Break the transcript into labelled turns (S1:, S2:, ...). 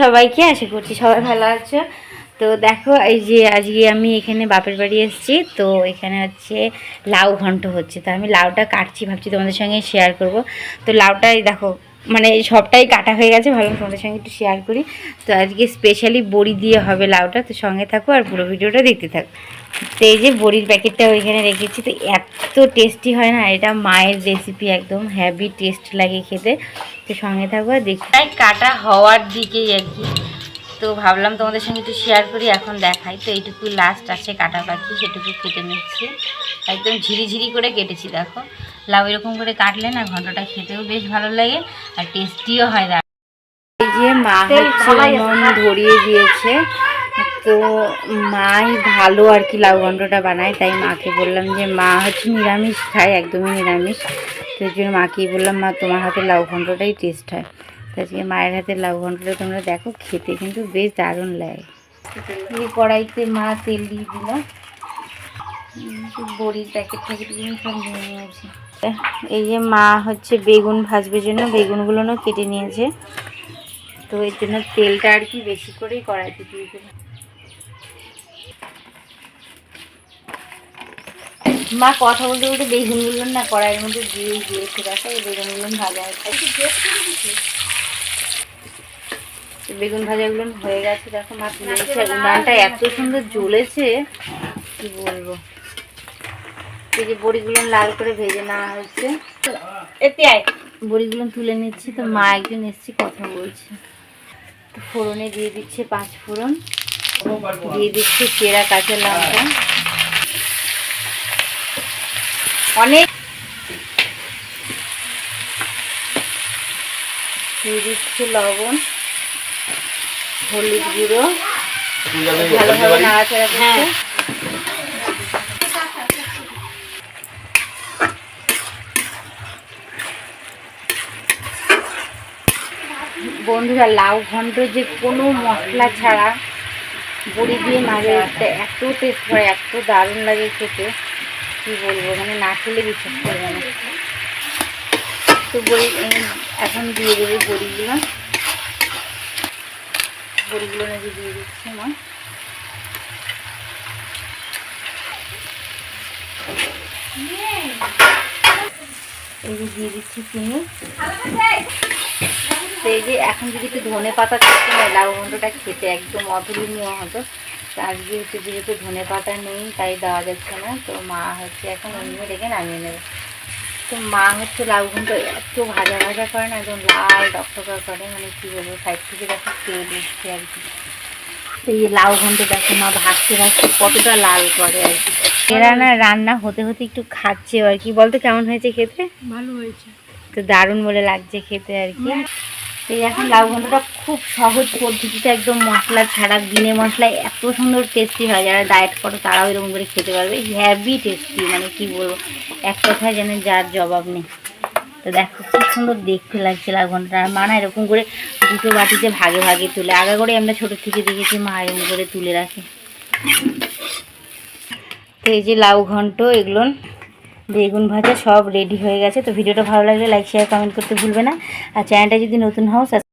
S1: সবাইকে, আশা করছি সবাই ভালো আছে। তো দেখো, এই যে আজকে আমি এখানে বাপের বাড়ি এসেছি, তো এখানে হচ্ছে লাউ ঘন্ট হচ্ছে। তো আমি লাউটা কাটছি, ভাবছি তোমাদের সঙ্গে শেয়ার করব। তো লাউটাই দেখো মানে সবটাই কাটা হয়ে গেছে ভালো তোমাদের সঙ্গে একটু শেয়ার করি। তো আজকে স্পেশালি বড়ি দিয়ে হবে লাউটা, তো সঙ্গে থাকো আর পুরো ভিডিওটা দেখতে থাকো। তো এই যে বড়ির প্যাকেটটা ওইখানে রেখেছি, তো এত টেস্টি হয় না, এটা মায়ের রেসিপি একদম হ্যাভি টেস্ট লাগে খেতে। তো সঙ্গে থাকো আর দেখি। কাটা হওয়ার দিকেই আর কি। তো ভাবলাম তোমাদের সঙ্গে একটু শেয়ার করি এখন দেখাই। তো এইটুকু লাস্ট আছে কাটা বাকি সেটুকু কেটে নিচ্ছি। একদম ঝিরি ঝিরি করে কেটেছি দেখো। লাউ এরকম করে কাটলে না ঘন্টটা খেতেও বেশ ভালো লাগে আর টেস্টিও হয়। এই যে মা ধরিয়ে দিয়েছে। তো মাই ভালো আর কি লাউ ঘন্টটা বানায় তাই মাকে বললাম যে মা হচ্ছে নিরামিষ খায় একদমই নিরামিষ। তো জন্য মাকেই বললাম মা তোমার হাতে লাউ ঘন্টটাই টেস্ট হয়। আজকে মায়ের হাতে লাউ ঘন্টটা তোমরা দেখো, খেতে কিন্তু বেশ দারুণ লাগে। এই কড়াইতে মা তেল দিয়ে দিল। বড়ির প্যাকেট ট্যাকেটগুলো সব নিয়ে নিয়েছে। এই যে মা হচ্ছে বেগুন ভাজবে জন্য বেগুনগুলোও কেটে নিয়েছে। তো এর জন্য তেলটা আর কি বেশি করেই কড়াইতে দিয়ে দিল মা কথা বলতে বলতে বেগুনগুলো না কড়াইয়ের মধ্যে দিয়ে দিয়েছে। দেখো, এই বেগুনগুলো ভাজা হচ্ছে বেগুন ভাজাগুলো হয়ে গেছে। দেখো মা তুলে দিচ্ছে উনানটা এত সুন্দর জ্বলেছে কি বলব? এই যে বড়িগুলো লাল করে ভেজে নেওয়া হয়েছে। বড়িগুলো তুলে নিচ্ছি তো মা একদিন এসছি কথা বলছে। তো ফোড়নে দিয়ে দিচ্ছে পাঁচ ফোড়ন দিয়ে দিচ্ছে চেরা কাঁচা লঙ্কা। অনেক দিয়ে দিচ্ছে লবণ। হলুদ গুঁড়ো। ভালোভাবে নাড়াচাড়া করছে। বন্ধুরা লাউ ঘন্ট যে কোনো মশলা ছাড়া বড়ি দিয়ে মাঝে একটা এত টেস্ট হয় এত দারুণ লাগে খেতে। কী বলব মানে না খেলে বিশ্বাস করবে না। তো বড়ি এখন দিয়ে দেবে বড়িগুলো। বড়িগুলো নাকি দিয়ে দিচ্ছে মা। এই যে দিয়ে দিচ্ছি চিনি। এই যে এখন যদি একটু ধনে পাতা থাকতো না লাউ খেতে একদম অতুলনীয় হতো। আজকে হচ্ছে যেহেতু ধনে পাতা নেই, তাই দেওয়া যাচ্ছে না। তো মা হচ্ছে এখন অন্য রেখে নামিয়ে নেবে। তো মা হচ্ছে লাউ ঘন্ট এত ভাজা ভাজা করে না একদম লাল টকটকা করে মানে কী বলব সাইড থেকে দেখো তেল উঠছে আর কি। তো এই লাউ ঘন্ট দেখো মা ভাজতে ভাজতে কতটা লাল করে আর কি। এরা না রান্না হতে হতে একটু খাচ্ছে আর কি। বলতো কেমন হয়েছে খেতে?
S2: ভালো হয়েছে।
S1: তো দারুণ বলে লাগছে খেতে আর কি। এই এখন লাউ ঘন্টটা খুব সহজ পদ্ধতিতে একদম মশলা ছাড়া, বিনে মশলায় এত সুন্দর টেস্টি হয়। যারা ডায়েট করো, তারাও এরকম করে খেতে পারবে। হ্যাভি টেস্টি মানে কি বলব? এক কথায় যেন যার জবাব নেই। তো দেখো খুব সুন্দর দেখতে লাগছে লাউ ঘন্টটা আর মা না এরকম করে দুটো বাটিতে ভাগে ভাগে তুলে। আগা করে আমরা ছোটো থেকে দেখেছি, মা এরকম করে তুলে রাখে। তো এই যে লাউ ঘন্ট এগুলো বেগুন ভাজা সব রেডি হয়ে গেছে। তো ভিডিওটা ভালো লাগলে লাইক শেয়ার কমেন্ট করতে ভুলবে না। আর চ্যানেলটা যদি নতুন হও